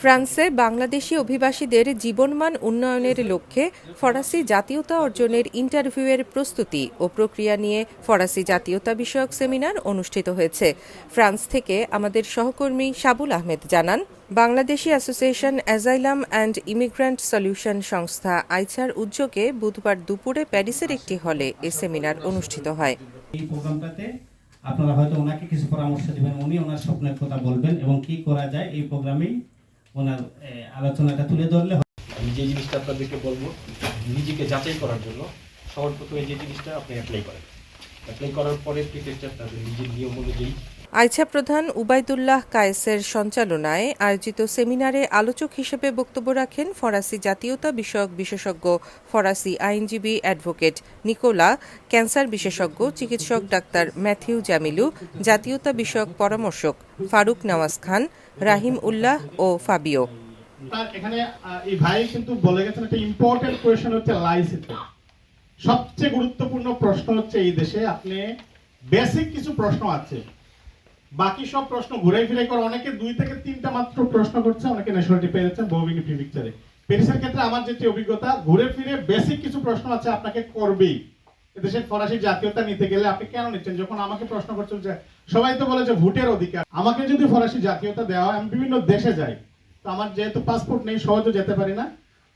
ফ্রান্সে বাংলাদেশি অভিবাসীদের জীবনমান উন্নয়নের লক্ষ্যে ফরাসি জাতীয়তা অর্জনের ইন্টারভিউয়ের প্রস্তুতি ও প্রক্রিয়া নিয়ে ফরাসি জাতীয়তা বিষয়ক সেমিনার অনুষ্ঠিত হয়েছে। ফ্রান্স থেকে আমাদের সহকর্মী সাবুল আহমেদ জানান, Bangladeshi association asylum and immigrant solution সংস্থা আইচার উদ্যোগে বুধবার দুপুরে প্যারিসের একটি হলে এ সেমিনার অনুষ্ঠিত হয়। আপনারা হয়তো ওনাকে কিছু পরামর্শ দিবেন, উনি ওনার স্বপ্নের কথা বলবেন এবং কি করা যায় এই প্রোগ্রামেই ওনার আলোচনাটা তুলে ধরলে। আমি যে জিনিসটা আপনাদেরকে বলব, নিজেকে যাচাই করার জন্য সবার প্রথমে যে জিনিসটা আপনি অ্যাপ্লাই করেন অ্যাপ্লাই করার পরে প্রিফেকচার আপনাদের নিজের নিয়ম অনুযায়ী আইছা প্রধান উবাইদুল্লাহ কায়েসের সঞ্চালনায় আয়োজিত সেমিনারে আলোচক হিসেবে বক্তব্য রাখেন ফরাসি জাতীয়তা বিষয়ক বিশেষজ্ঞ, ফরাসি আইনজীবী অ্যাডভোকেট নিকোলা, ক্যান্সার বিশেষজ্ঞ চিকিৎসক ডাক্তার ম্যাথিউ জামিলু, জাতীয়তা বিষয়ক পরামর্শক ফারুক নওয়াজ খান, রাহিম উল্লাহ ও ফাবিও। এখানে এই ভাই কিন্তু বলে গেছেন একটা ইম্পর্টেন্ট হচ্ছে লাইসেন্স সবচেয়ে গুরুত্বপূর্ণ প্রশ্ন হচ্ছে এই দেশে আপনি বেসিক কিছু প্রশ্ন আছে। বাকি সব প্রশ্ন ঘুরে ফিরে করে। অনেকে দুই থেকে তিনটা মাত্র প্রশ্ন করছে, অনেকে ন্যাশনালিটি পেয়েছেন বহুবিনী প্রি পিকচারে পেরিসের ক্ষেত্রে আমার যেটি অভিজ্ঞতা, ঘুরে ফিরে বেসিক কিছু প্রশ্ন আছে, আপনাকে করবেই। এদেশের ফরাসি জাতীয়তা নিতে গেলে আপনি কেন নিচ্ছেন? যখন আমাকে প্রশ্ন করছেন যে, সবাই তো বলে যে ভোটের অধিকার। আমাকে যদি ফরাসি জাতীয়তা দেওয়া হয়, আমি বিভিন্ন দেশে যাই। তো আমার যেহেতু পাসপোর্ট নেই সহজে যেতে পারি না।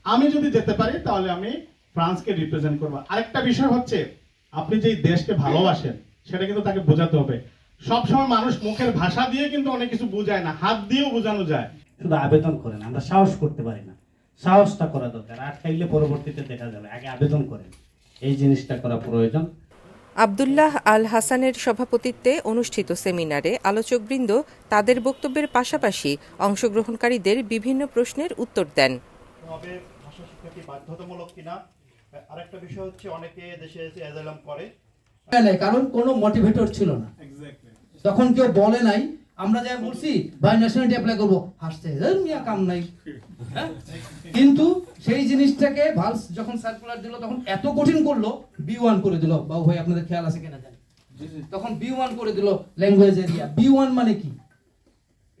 আমি যদি যেতে পারি, তাহলে আমি ফ্রান্সকে রিপ্রেজেন্ট করব। আরেকটা বিষয় হচ্ছে, আপনি যেই দেশকে ভালোবাসেন, সেটা কিন্তু তাকে বোঝাতে হবে। সবসময় মানুষ মুখের ভাষা দিয়ে কিন্তু অনেক কিছু বোঝায় না হাত দিয়েও বোঝানো যায়। শুধু আবেদন করেন আমরা সাহস করতে পারি না। সাহসটা করা দরকার আটকাইলে পরবর্তীতে দেখা যাবে আগে আবেদন করেন। এই জিনিসটা করা প্রয়োজন। আবদুল্লাহ আল হাসানের সভাপতিত্বে অনুষ্ঠিত সেমিনারে আলোচকবৃন্দ তাদের বক্তব্যের পাশাপাশি অংশগ্রহণকারীদের বিভিন্ন প্রশ্নের উত্তর দেন। হবে ভাষা শিক্ষা কি বাধ্যতামূলক কিনা আরেকটা বিষয় হচ্ছে অনেকে দেশে করে। কারণ কোনো মোটিভেটর ছিল না। তখন কেউ বলে নাই আমরা যা বলছি ভাই ন্যাশনালিটি অ্যাপ্লাই করব। হাসতে "ধুর মিয়া কাম নাই। হ্যাঁ? কিন্তু সেই জিনিসটাকে ভালস যখন সার্কুলার দিল তখন এত কঠিন করল বি ওয়ান করে দিল। বাবু ভাই আপনাদের খেয়াল আছে কিনা জানি? তখন বি ওয়ান করে দিল ল্যাঙ্গুয়েজ এরিয়া বি ওয়ান মানে কি?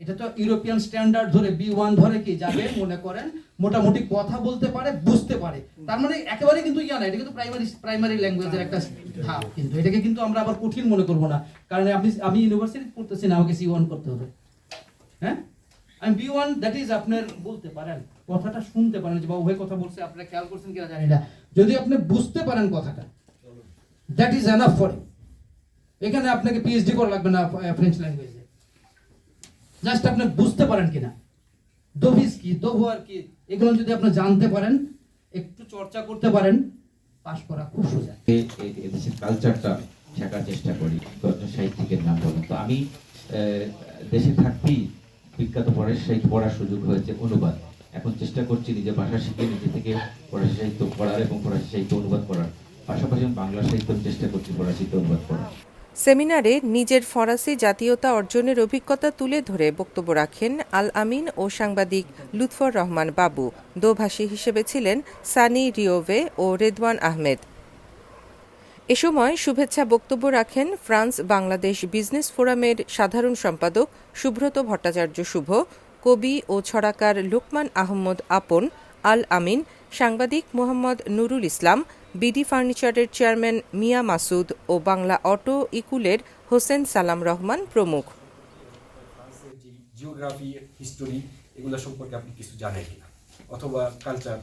এটা তো ইউরোপিয়ান স্ট্যান্ডার্ড ধরে বি ওয়ান ধরে কি যাবে, মনে করেন, মোটামুটি কথা বলতে পারে, বুঝতে পারে। তার মানে একেবারে কিন্তু ইয়া না, এটা কিন্তু প্রাইমারি প্রাইমারি ল্যাঙ্গুয়েজের একটা ধাপ কিন্তু। এটাকে কিন্তু আমরা আবার কঠিন মনে করব না, কারণ আপনি, আমি ইউনিভার্সিটি পড়তেছি না, আমাকে সি ওয়ান করতে হবে। হ্যাঁ? আমি বি ওয়ান দ্যাট ইজ আপনার বলতে পারেন, কথাটা শুনতে পারেন, যে বাবু ভাই কথা বলছে, আপনারা খেয়াল করছেন কিনা জানি না। যদি আপনি বুঝতে পারেন কথাটা দ্যাট ইজ এনাফ ফর এখানে আপনাকে পিএইচডি করা লাগবে না ফ্রেঞ্চ ল্যাঙ্গুয়েজে জাস্ট আপনি বুঝতে পারেন কিনা। দোভিস কি দোভোয়ার কি, এগুলো যদি আপনি জানতে পারেন, একটু চর্চা করতে পারেন, পাশ করা খুব সোজা। এদেশের কালচারটা শেখার চেষ্টা করি সাহিত্যিকের নাম বলেন। তো আমি দেশে থাকতেই বিখ্যাত ফরাসি সাহিত্য পড়ার সুযোগ হয়েছে, অনুবাদ। এখন চেষ্টা করছি নিজে ভাষা শিখে নিজে থেকে ফরাসি সাহিত্য পড়ার এবং ফরাসি সাহিত্য অনুবাদ করার। পাশাপাশি বাংলা সাহিত্য চেষ্টা করছি ফরাসিতে অনুবাদ করার। সেমিনারে নিজের ফরাসি জাতীয়তা অর্জনের অভিজ্ঞতা তুলে ধরে বক্তব্য রাখেন আল আমিন ও সাংবাদিক লুৎফর রহমান বাবু। দোভাষী হিসেবে ছিলেন সানি রিওভে ও রেদওয়ান আহমেদ। এ সময় শুভেচ্ছা বক্তব্য রাখেন ফ্রান্স বাংলাদেশ বিজনেস ফোরামের সাধারণ সম্পাদক সুব্রত ভট্টাচার্য শুভ, কবি ও ছড়াকার লোকমান আহমদ আপন, আল আমিন, সাংবাদিক মোহাম্মদ নুরুল ইসলাম বিডি ফার্নিচারের চেয়ারম্যান মিয়া মাসুদ ও বাংলা অটো ইকুলের হোসেন সালাম রহমান প্রমুখ। জিওগ্রাফি হিস্টোরি এগুলো সম্পর্কে আপনি কিছু জানেন কিনা? অথবা কালচার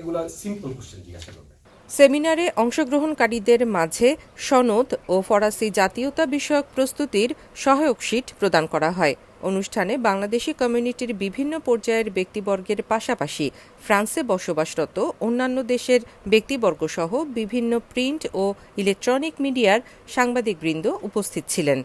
এগুলা সিম্পল কোশ্চেন জিজ্ঞাসা করবেন। সেমিনারে অংশগ্রহণকারীদের মাঝে সনদ ও ফরাসি জাতীয়তা বিষয়ক প্রস্তুতির সহায়ক শীট প্রদান করা হয়। অনুষ্ঠানে বাংলাদেশি কমিউনিটির বিভিন্ন পর্যায়ের ব্যক্তিবর্গের পাশাপাশি ফ্রান্সে বসবাসরত অন্যান্য দেশের ব্যক্তিবর্গসহ বিভিন্ন প্রিন্ট ও ইলেকট্রনিক মিডিয়ার সাংবাদিকবৃন্দ উপস্থিত ছিলেন।